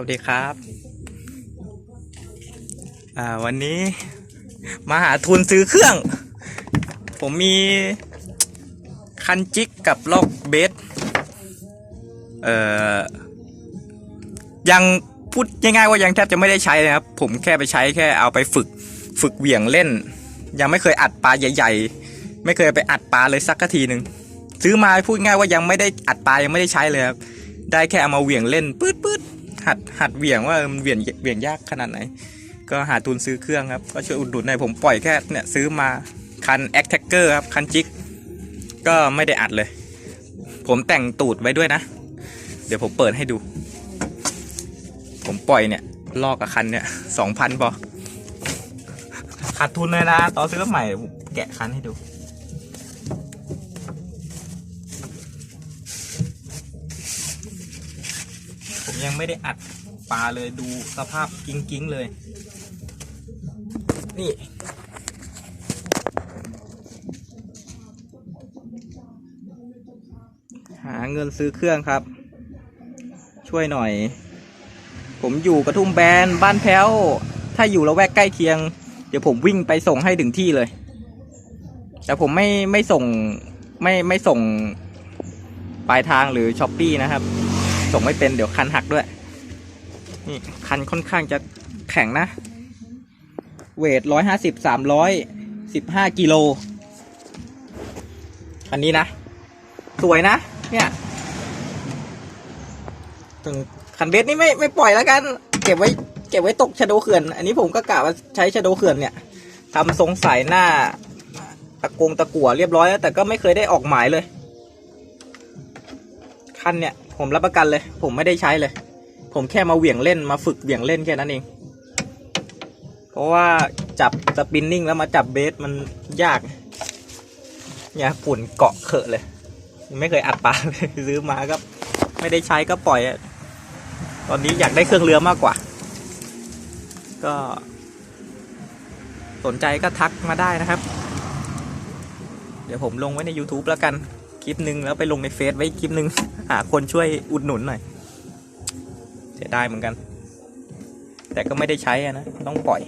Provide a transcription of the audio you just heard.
วัสดีครับ อ่า วันนี้มาหาทุนซื้อเครื่อง ผมมี คันจิกกับล็อกเบส เอ่อ ยังพูดง่ายๆว่ายังแทบจะไม่ได้ใช้เลยครับ ผมแค่ไปใช้แค่เอาไปฝึก ฝึกเหวี่ยงเล่น ยังไม่เคยอัดปลาใหญ่ๆ ไม่เคยไปอัดปลาเลยสักทีหนึ่งซื้อมาพูดง่ายว่ายังไม่ได้อัดปลายังไม่ได้ใช้เลยครับ ได้แค่เอามาเหวี่ยงเล่นปื๊ดปื๊ด หัดหัดเหวี่ยงว่าเออมันเหวี่ยงเหวี่ยงยากขนาดไหน ก็หาทุนซื้อเครื่องครับ ก็ช่วยอุดหนุนหน่อยผมปล่อยแค่เนี่ยซื้อมาคัน a c t a c k e r ครับ คันจิก ก็ไม่ได้อัดเลย ผมแต่งตูดไว้ด้วยนะ เดี๋ยวผมเปิดให้ดู ผมปล่อยเนี่ย ลอกกับคันเนี่ยสองพันพอขาดทุนเลยนะต่อซื้อใหม่แกะคันให้ดู ผมยังไม่ได้อัดปลาเลยดูสภาพกิ้งๆเลย นี่ หาเงินซื้อเครื่องครับ ช่วยหน่อย ผมอยู่กระทุ่มแบนบ้านแพ้ว ถ้าอยู่ละแวกใกล้เคียง เดี๋ยวผมวิ่งไปส่งให้ถึงที่เลย แต่ผมไม่ไม่ส่งไม่ไม่ส่งปลายทางหรือช้อปปี้นะครับ ส่งไม่เป็นเดี๋ยวคันหักด้วย นี่คันค่อนข้างจะแข็งนะ เวทร้อยห้าสิบสามร้อยสิบห้ากิโล อันนี้นะ สวยนะ เนี่ยถึงคันเบสนี่ไม่ไม่ปล่อยแล้วกัน เก็บไว้เก็บไว้ตกชะโดเขื่อน อันนี้ผมก็กะว่าใช้ชะโดเขื่อนเนี่ยทำทรงสายหน้า ตะกงตะกั่วเรียบร้อยแล้ว แต่ก็ไม่เคยได้ออกหมายเลย คันเนี่ย ผมรับประกันเลย ผมไม่ได้ใช้เลย ผมแค่มาเหวี่ยงเล่นมาฝึกเหวี่ยงเล่นแค่นั้นเอง เพราะว่าจับสปินนิ่งแล้วมาจับเบสมันยากเนี่ยฝุ่นเกาะเขอะเลย ไม่เคยอัดปลาเลยซื้อมาก็ไม่ได้ใช้ก็ปล่อย ตอนนี้อยากได้เครื่องเรือมากกว่า ก็ สนใจก็ทักมาได้นะครับ เดี๋ยวผมลงไว้ใน YouTube แล้วกัน ลิปหนึ่งแล้วไปลงในเฟซไว้คลิปหนึ่งหาคนช่วยอุดหนุนหน่อยเสียดายเหมือนกัน แต่ก็ไม่ได้ใช้อะนะ ต้องปล่อย